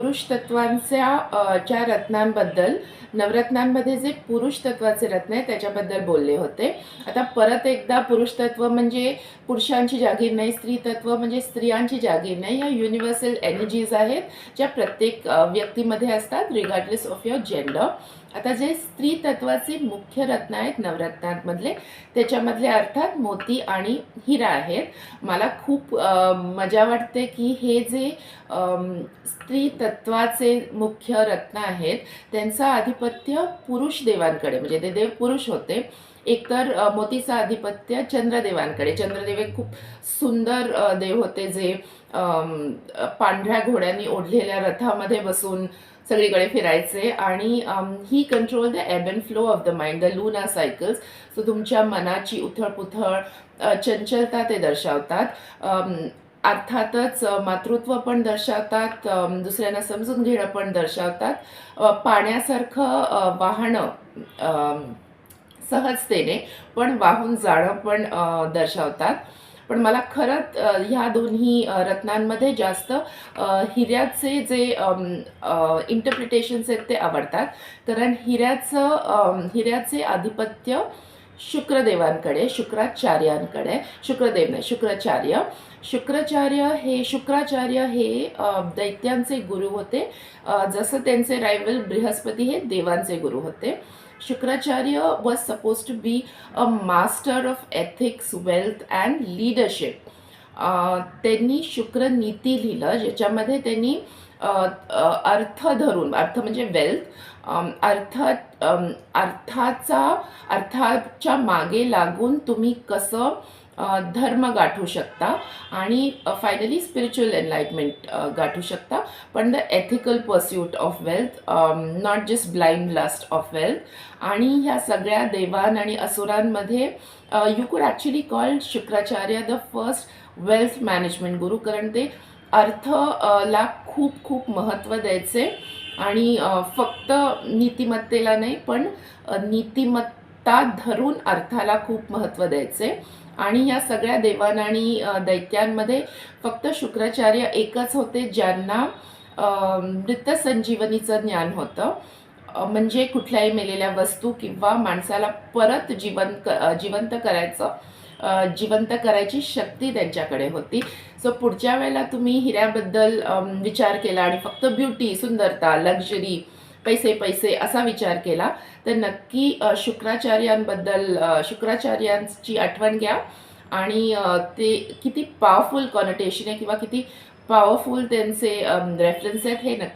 पुरुष तत्वांच्या च्या रत्नांबद्दल नवरत्नांमध्ये जे पुरुष तत्वाचे रत्न आहे त्याच्याबद्दल बोलले होते. आता परत एकदा पुरुष तत्व म्हणजे पुरुषांची जागीर नाही स्त्री तत्व म्हणजे स्त्रियांची जागीर नाही. या युनिव्हर्सल एनर्जीज आहेत ज्या प्रत्येक व्यक्तीमध्ये असतात रिगार्डलेस ऑफ युअर जेंडर आता जे स्त्री तत्वाचे मुख्य रत्न आहेत नवरत्नांमधले त्याच्यामधले अर्थात मोती आणि हिरा आहेत. मला खूप मजा वाटते की हे जे स्त्री स्त्री तत्वाचे मुख्य रत्न आहेत. त्यांचं आधिपत्य पुरुष देवांकडे म्हणजे ते देव पुरुष होते. एकतर मोतीचं आधिपत्य चंद्रदेवांकडे. चंद्रदेव एक खूप सुंदर देव होते जे पांढऱ्या घोड्यांनी ओढलेल्या रथामध्ये बसून सगळीकडे फिरायचे. आणि ही control the ebb and flow of the mind the lunar cycles so तुमच्या मनाची उथळपुथळ चंचलता ते दर्शवतात. अर्थातच मातृत्व पण दर्शवतात दुसऱ्यांना समजून घेणं पण दर्शवतात. पाण्यासारखं वाहणं सहजतेने पण वाहून जाणं पण दर्शवतात. पण मला खरंच ह्या दोन्ही रत्नांमध्ये जास्त हिऱ्याचे जे इंटरप्रिटेशन्स आहेत ते आवडतात. कारण हिऱ्याचं हिऱ्याचे आधिपत्य शुक्रदेवांकडे शुक्राचार्यांकडे शुक्रदेव नाही शुक्राचार्य. शुक्राचार्य हे शुक्राचार्य हे दैत्यांचे गुरु होते. जसं त्यांचे रायवल बृहस्पती हे देवांचे गुरु होते. Shukracharya was supposed to be a master of ethics wealth and leadership त्यांनी शुक्रनीती लिहिलं ज्याच्यामध्ये त्यांनी अर्थ धरून अर्थ म्हणजे वेल्थ अर्थ अर्थाचा अर्थाच्या मागे लागून तुम्ही कसं धर्म गाठू शकता आणि फायनली स्पिरिच्युअल एनलाइटमेंट गाठू शकता. पण the ethical pursuit of wealth not just blind lust of wealth आणि ह्या सगळ्या देवान आणि असुरांमध्ये you could actually call Shukracharya the first wealth management guru कारण ते अर्थ ला खूप खूप महत्त्व द्यायचे. आणि फक्त नीतिमत्तेला नाही पण नीतिमत्ता धरून अर्थाला खूप महत्त्व द्यायचे. आणि या सगळ्या देवान आणि दैत्यांमध्ये फक्त शुक्राचार्य एकच होते ज्यांना अ, मृतसंजीवनीचं ज्ञान होतं. म्हणजे कुठल्याही मेलेल्या वस्तू किंवा माणसाला परत जिवंत क जिवंत करायचं जिवंत करायची शक्ती त्यांच्याकडे होती. सो पुढच्या वेळेला तुम्ही हिऱ्याबद्दल विचार केला आणि फक्त ब्युटी सुंदरता लक्झरी पैसे पैसे असा विचार केला तर नक्की शुक्राचार्यांबद्दल शुक्राचार्यांची आठवण घ्या. आणि ते किती पॉवरफुल कॉनोटेशन आहे किंवा किती पॉवरफुल त्यांचे रेफरन्स आहेत हे नक्की